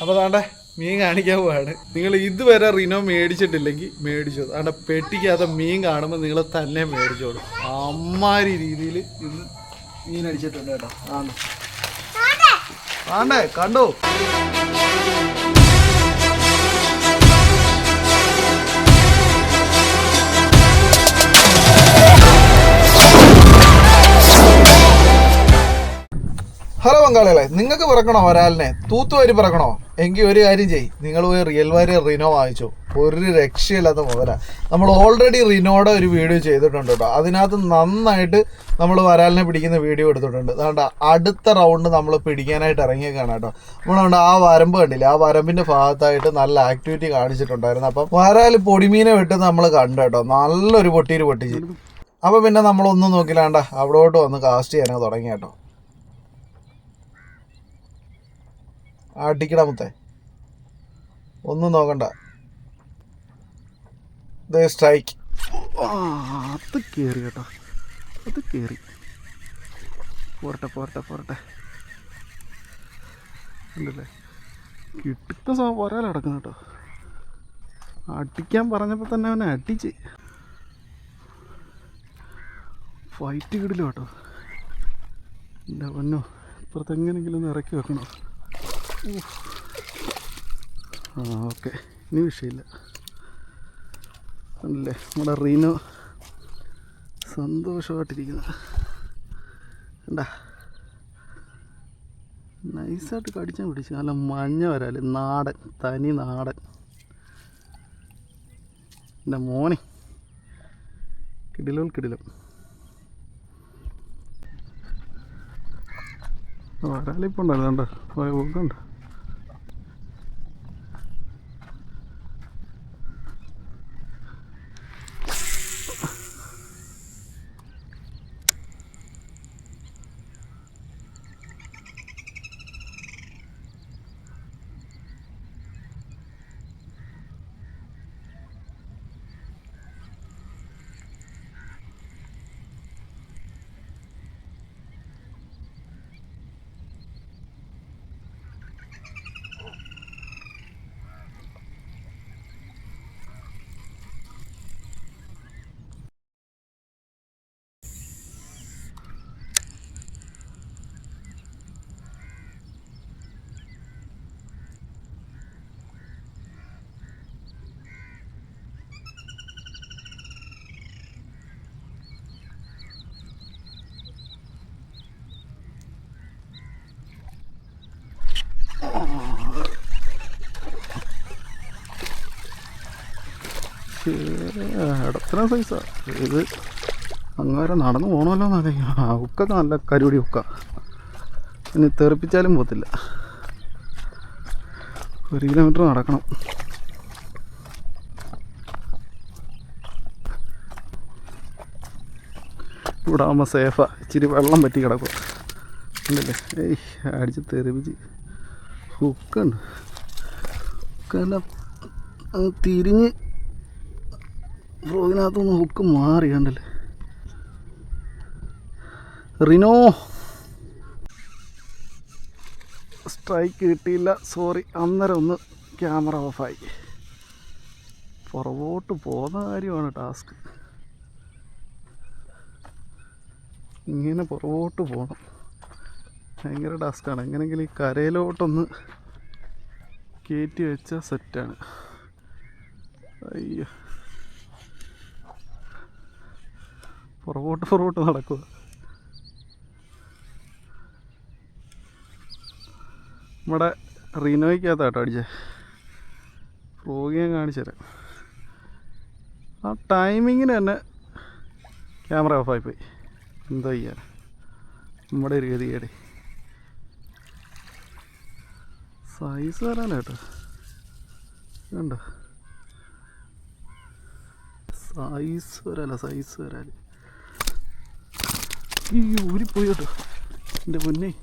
അപ്പോൾ താണ്ടെ മീൻ കാണിക്കാൻ പോവാണ്. നിങ്ങൾ ഇതുവരെ റിനോ മേടിച്ചിട്ടില്ലെങ്കിൽ മേടിച്ചോ. താണ്ടെ പെട്ടിക്കകത്ത് മീൻ കാണുമ്പോൾ നിങ്ങൾ തന്നെ മേടിച്ചോളൂ. അമ്മാരി രീതിയിൽ ഇന്ന് മീൻ അടിച്ചിട്ടുണ്ട് കേട്ടോ. ആണ് ആണ്ടേ കണ്ടോ? ബംഗാളികളെ നിങ്ങൾക്ക് പിറക്കണോ ഒരാളിനെ? തൂത്തുവാരി പിറക്കണോ? എങ്കിൽ ഒരു കാര്യം ചെയ് നിങ്ങൾ പോയി റിയൽ വാരി റിനോ വാങ്ങിച്ചു. ഒരു രക്ഷയില്ലാത്ത മുതല. നമ്മൾ ഓൾറെഡി റിനോയുടെ ഒരു വീഡിയോ ചെയ്തിട്ടുണ്ട് കേട്ടോ. അതിനകത്ത് നന്നായിട്ട് നമ്മൾ വരാലിനെ പിടിക്കുന്ന വീഡിയോ എടുത്തിട്ടുണ്ട്. അതുകൊണ്ട് അടുത്ത റൗണ്ട് നമ്മൾ പിടിക്കാനായിട്ട് ഇറങ്ങിയേക്കാണ് കേട്ടോ. നമ്മളുണ്ട് ആ വരമ്പ് കണ്ടില്ല? ആ വരമ്പിന്റെ ഭാഗത്തായിട്ട് നല്ല ആക്ടിവിറ്റി കാണിച്ചിട്ടുണ്ടായിരുന്നു. അപ്പം വരാൽ പൊടിമീനെ വിട്ട് നമ്മൾ കണ്ടു കേട്ടോ. നല്ലൊരു പൊട്ടീര് പൊട്ടിച്ച്. അപ്പം പിന്നെ നമ്മളൊന്നും നോക്കില്ലാണ്ട അവിടോട്ട് വന്ന് കാസ്റ്റ് ചെയ്യാനൊക്കെ തുടങ്ങി കേട്ടോ. അടിക്കട മുത്തേ. ഒന്നും നോക്കണ്ട. ദേ സ്ട്രൈക്ക് അത് കയറി കേട്ടോ. അത് കയറി പോരട്ടെ പോരട്ടെ പോരട്ടെ. ഉണ്ടല്ലേ? കിട്ടുന്ന സോ ഒരാൾ കിടക്കുന്നു കേട്ടോ. അടിക്കാൻ പറഞ്ഞപ്പോൾ തന്നെ അവനെ അടിച്ച്. ഫൈറ്റ് കിടില്ല കേട്ടോ. എന്റെ പൊന്നോ ഇപ്പുറത്തെങ്ങനെങ്കിലും ഒന്ന് ഇറക്കി വെക്കണോ. ആ ഓക്കെ. ഇനി വിഷയമില്ല. അല്ലേ നമ്മുടെ റീനോ സന്തോഷമായിട്ടിരിക്കുന്നു. എന്താ നൈസായിട്ട് കടിച്ചാൽ പിടിച്ചു. നല്ല മഞ്ഞ വരാല്ലേ നാടൻ തനി നാടൻ. എന്റെ മോനെ. കിടിലോ കിടിലം. വരാലിപ്പോൾ കണ്ടോ? പോയ പോക്കുണ്ട് ഇടത്തരം സൈസാ ഇത് അങ്ങ് വരെ നടന്നു പോകണമല്ലോ എന്നറിയ ആ ഉക്കൊക്കെ നല്ല കരുവടി ഉക്ക ഇനി തെറിപ്പിച്ചാലും പോത്തില്ല ഒരു കിലോമീറ്റർ നടക്കണം. ഇവിടെ ആകുമ്പോൾ സേഫാ ഇച്ചിരി വെള്ളം പറ്റി കിടക്കും. ഉണ്ടല്ലേ ഏയ് അടിച്ച് തെറിപ്പിച്ച്. ഹുക്കുണ്ട് ഹുക്കെല്ലാം അങ്ങ് ഫ്രോഗിനകത്തുനിന്ന് ഹുക്ക് മാറി കണ്ടല്ലേ? റിനോ. സ്ട്രൈക്ക് കിട്ടിയില്ല. സോറി അന്നേരം ഒന്ന് ക്യാമറ ഓഫായി പുറകോട്ട് പോകുന്ന കാര്യമാണ് ടാസ്ക് ഇങ്ങനെ പുറകോട്ട് പോകണം ഭയങ്കര ടാസ്ക്കാണ് എങ്ങനെയെങ്കിലും ഈ കരയിലോട്ടൊന്ന് കയറ്റി വെച്ചാൽ സെറ്റാണ് അയ്യോ. പുറകോട്ട് പുറകോട്ട് നടക്കുക നമ്മുടെ റീനോയ്ക്കകത്താട്ടോ അടിച്ചേ. ഫ്രോഗ് ഞാൻ കാണിച്ചു തരാം. ആ ടൈമിങ്ങിന് തന്നെ ക്യാമറ ഓഫായി പോയി. എന്താ ചെയ്യാൻ നമ്മുടെ ഒരു ഗതികേട്. സൈസ് വരാനാ കേട്ടോ കണ്ടോ സൈസ് വരാല സൈസ് വരാൽ. ഈ എന്റെ പൊന്നെ.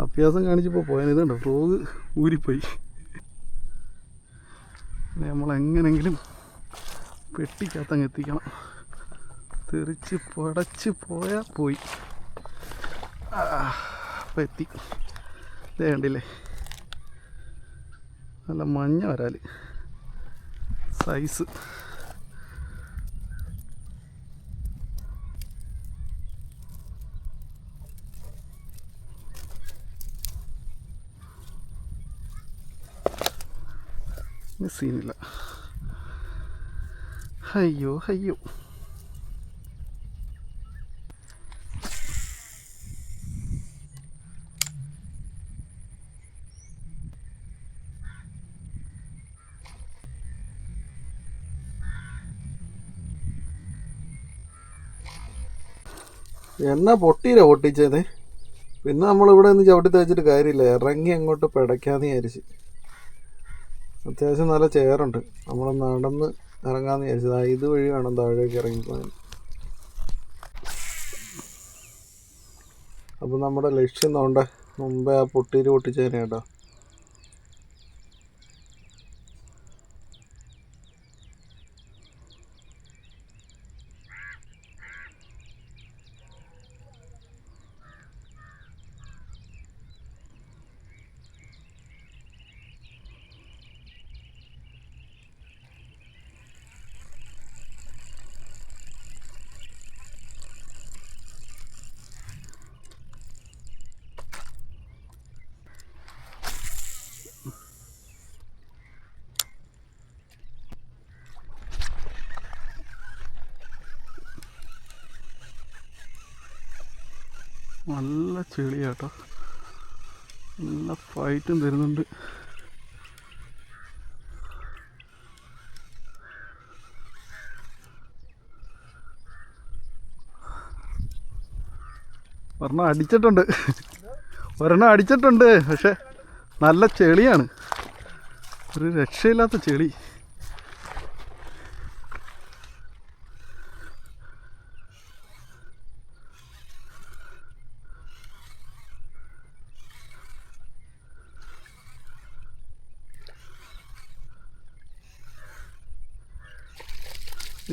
അഭ്യാസം കാണിച്ചപ്പോൾ പോയാൽ ഇതുണ്ടോ ഫ്രോഗ് ഊരിപ്പോയി. നമ്മളെങ്ങനെങ്കിലും പെട്ടിക്കകത്തങ്ങ് എത്തിക്കണം. തെറിച്ച് പടച്ച് പോയാൽ പോയി. അപ്പം എത്തി. ഇതേ കണ്ടില്ലേ? നല്ല മഞ്ഞ വരാൽ സൈസ് സീനില്ല. അയ്യോ അയ്യോ. എണ്ണ പൊട്ടീര പൊട്ടിച്ചത്? പിന്നെ നമ്മളിവിടെ നിന്ന് ചവിട്ടി തേച്ചിട്ട് കാര്യമില്ല. ഇറങ്ങി അങ്ങോട്ട് പിടയ്ക്കാന്ന് വിചാരിച്ച്. അത്യാവശ്യം നല്ല ചെയറുണ്ട്. നമ്മൾ നടന്ന് ഇറങ്ങാന്ന് വിചാരിച്ചത്. ഇത് വഴി വേണം താഴേക്ക് ഇറങ്ങി പോകാൻ അപ്പം നമ്മുടെ ലക്ഷ്യം നോണ്ട മുമ്പേ ആ പൊട്ടിയിൽ പൊട്ടിച്ചേനെ കേട്ടോ. നല്ല ചെളിയാട്ടോ. നല്ല ഫൈറ്റും തരുന്നുണ്ട്. ഒരെണ്ണം അടിച്ചിട്ടുണ്ട്. ഒരെണ്ണം അടിച്ചിട്ടുണ്ട് പക്ഷെ നല്ല ചെളിയാണ്. ഒരു രക്ഷയില്ലാത്ത ചെളി.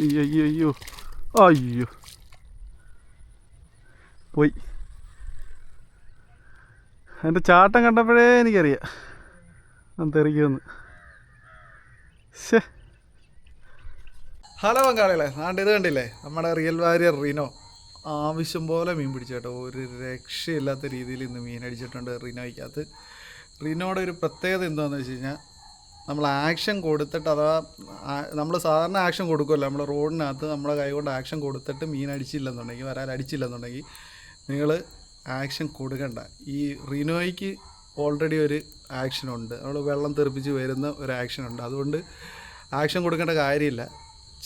അയ്യോ അയ്യോ അയ്യോ പോയി എന്റെ ചാട്ടം കണ്ടപ്പോഴേ എനിക്കറിയാം. ഞാൻ തെറിക്കുമെന്ന് ശേ ഹലോ പങ്കാളികളെ ആണ്ട് ഇത് കണ്ടില്ലേ? നമ്മുടെ റിയൽ വാരിയർ റിനോ. ആവശ്യം പോലെ മീൻ പിടിച്ചു ഒരു രക്ഷയില്ലാത്ത രീതിയിൽ ഇന്ന് മീൻ അടിച്ചിട്ടുണ്ട് റിനോയ്ക്കകത്ത്. റിനോയുടെ ഒരു പ്രത്യേകത എന്താണെന്ന് വെച്ച് കഴിഞ്ഞാൽ നമ്മൾ ആക്ഷൻ കൊടുത്തിട്ട് അഥവാ നമ്മൾ സാധാരണ ആക്ഷൻ കൊടുക്കുമല്ലോ നമ്മൾ റോഡിനകത്ത് നമ്മളെ കൈ കൊണ്ട് ആക്ഷൻ കൊടുത്തിട്ട് മീൻ അടിച്ചില്ലെന്നുണ്ടെങ്കിൽ വരാൻ അടിച്ചില്ലെന്നുണ്ടെങ്കിൽ നിങ്ങൾ ആക്ഷൻ കൊടുക്കണ്ട. ഈ റിനോയ്ക്ക് ഓൾറെഡി ഒരു ആക്ഷൻ ഉണ്ട്. നമ്മൾ വെള്ളം തെറിപ്പിച്ച് വരുന്ന ഒരു ആക്ഷൻ ഉണ്ട്. അതുകൊണ്ട് ആക്ഷൻ കൊടുക്കേണ്ട കാര്യമില്ല.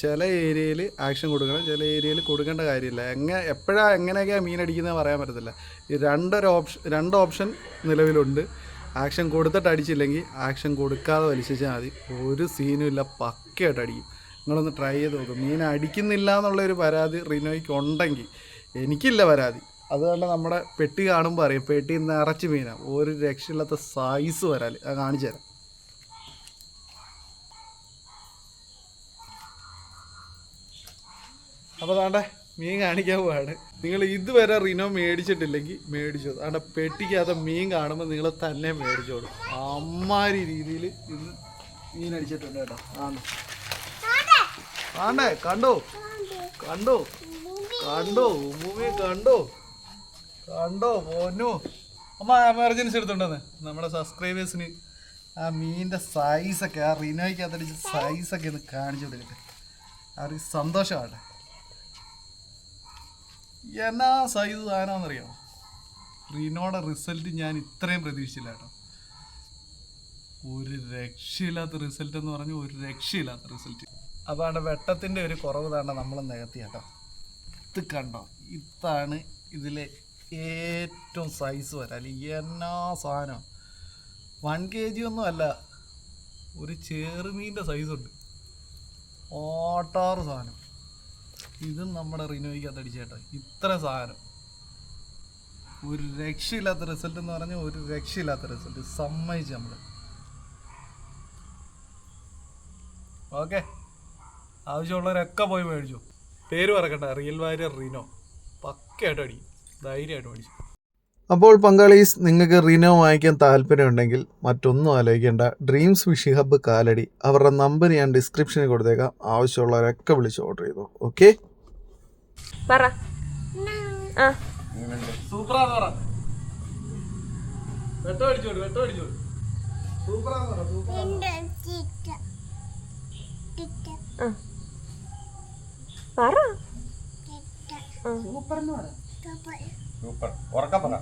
ചില ഏരിയയിൽ ആക്ഷൻ കൊടുക്കണം. ചില ഏരിയയിൽ കൊടുക്കേണ്ട കാര്യമില്ല. എങ്ങനെ എപ്പോഴാണ് എങ്ങനെയൊക്കെയാണ് മീൻ അടിക്കുന്നത് പറയാൻ പറ്റത്തില്ല. ഈ രണ്ടൊരു ഓപ്ഷൻ രണ്ട് ഓപ്ഷൻ നിലവിലുണ്ട്. ആക്ഷൻ കൊടുത്തിട്ട് അടിച്ചില്ലെങ്കിൽ ആക്ഷൻ കൊടുക്കാതെ വലിച്ചാൽ മതി. ഒരു സീനും ഇല്ല പക്കയായിട്ട് അടിക്കും. നിങ്ങളൊന്ന് ട്രൈ ചെയ്ത് നോക്കും. മീൻ അടിക്കുന്നില്ല എന്നുള്ളൊരു പരാതി റിനോയ്ക്ക് ഉണ്ടെങ്കിൽ എനിക്കില്ല പരാതി. അതുകൊണ്ട് നമ്മുടെ പെട്ടി കാണുമ്പോൾ അറിയാം. പെട്ടി നിറച്ച് മീനാണ് ഒരു രക്ഷയില്ലാത്ത സൈസ് വരാൽ അത് കാണിച്ചു തരാം. അപ്പോൾ താണ്ടെ മീൻ കാണിക്കാൻ പോവാണ്. നിങ്ങൾ ഇതുവരെ റിനോ മേടിച്ചിട്ടില്ലെങ്കിൽ മേടിച്ചോ. അവിടെ പെട്ടിക്കകത്ത് മീൻ കാണുമ്പോൾ നിങ്ങൾ തന്നെ മേടിച്ചോളൂ. അമ്മാരി രീതിയിൽ ഇന്ന് മീൻ അടിച്ചിട്ടുണ്ട് കേട്ടോ. ആണ് കണ്ടോ? കണ്ടോ? കണ്ടോ? ഉമ്മുമ്മയെ കണ്ടോ? കണ്ടോ പോന്നു അമ്മ എമർജൻസി എടുത്തുണ്ടെന്ന്? നമ്മുടെ സബ്സ്ക്രൈബേഴ്സിന് ആ മീനിന്റെ സൈസൊക്കെ ആ റിനോയ്ക്കകത്തടിച്ച സൈസൊക്കെ ഒന്ന് കാണിച്ചു കൊടുക്കട്ടെ അവർ സന്തോഷമാണ് എന്നാ സൈസ് സാധനമാണെന്നറിയോ റീനോടെ റിസൾട്ട് ഞാൻ ഇത്രയും പ്രതീക്ഷിച്ചില്ല കേട്ടോ. ഒരു രക്ഷയില്ലാത്ത റിസൾട്ട് എന്ന് പറഞ്ഞു ഒരു രക്ഷയില്ലാത്ത റിസൾട്ട് അതാണ് വെട്ടത്തിന്റെ ഒരു കുറവ് താണ്ട നമ്മൾ നികത്തി കേട്ടോ. ഇത് കണ്ടോ? ഇതാണ് ഇതിലെ ഏറ്റവും സൈസ് വരാൽ എന്നാ സാധനം? വൺ കെ ജി ഒന്നും അല്ല. ഒരു ചെറുമീന്റെ സൈസുണ്ട് ഓട്ടാറ് സാധനം. ഇതും നമ്മുടെ റിനോയ്ക്കകത്ത് അടിച്ചേട്ടോ ഇത്ര സാധനം. ഒരു രക്ഷയില്ലാത്ത റിസൾട്ട് എന്ന് പറഞ്ഞാൽ ഒരു രക്ഷയില്ലാത്ത റിസൾട്ട് സമ്മതിച്ച് നമ്മൾ ഓക്കെ. ആവശ്യമുള്ളവരൊക്കെ പോയി മേടിച്ചു. പേര് പറക്കട്ടെ റിയൽ വാരിയർ റിനോ. പക്കയായിട്ട് അടി. ധൈര്യമായിട്ട് മേടിച്ചു. അപ്പോൾ പങ്കാളീസ് നിങ്ങൾക്ക് റിനോ വാങ്ങിക്കാൻ താല്പര്യമുണ്ടെങ്കിൽ മറ്റൊന്നും ആലോചിക്കേണ്ട. ഡ്രീംസ് വിഷി ഹബ്ബ് കാലടി. അവരുടെ നമ്പർ ഞാൻ ഡിസ്ക്രിപ്ഷനിൽ കൊടുത്തേക്കാം. ആവശ്യമുള്ളവരൊക്കെ വിളിച്ച് ഓർഡർ ചെയ്തു. ഓക്കെ? പറ. ആ. പറ. സൂപ്പർ. ഉറക്കം പറ.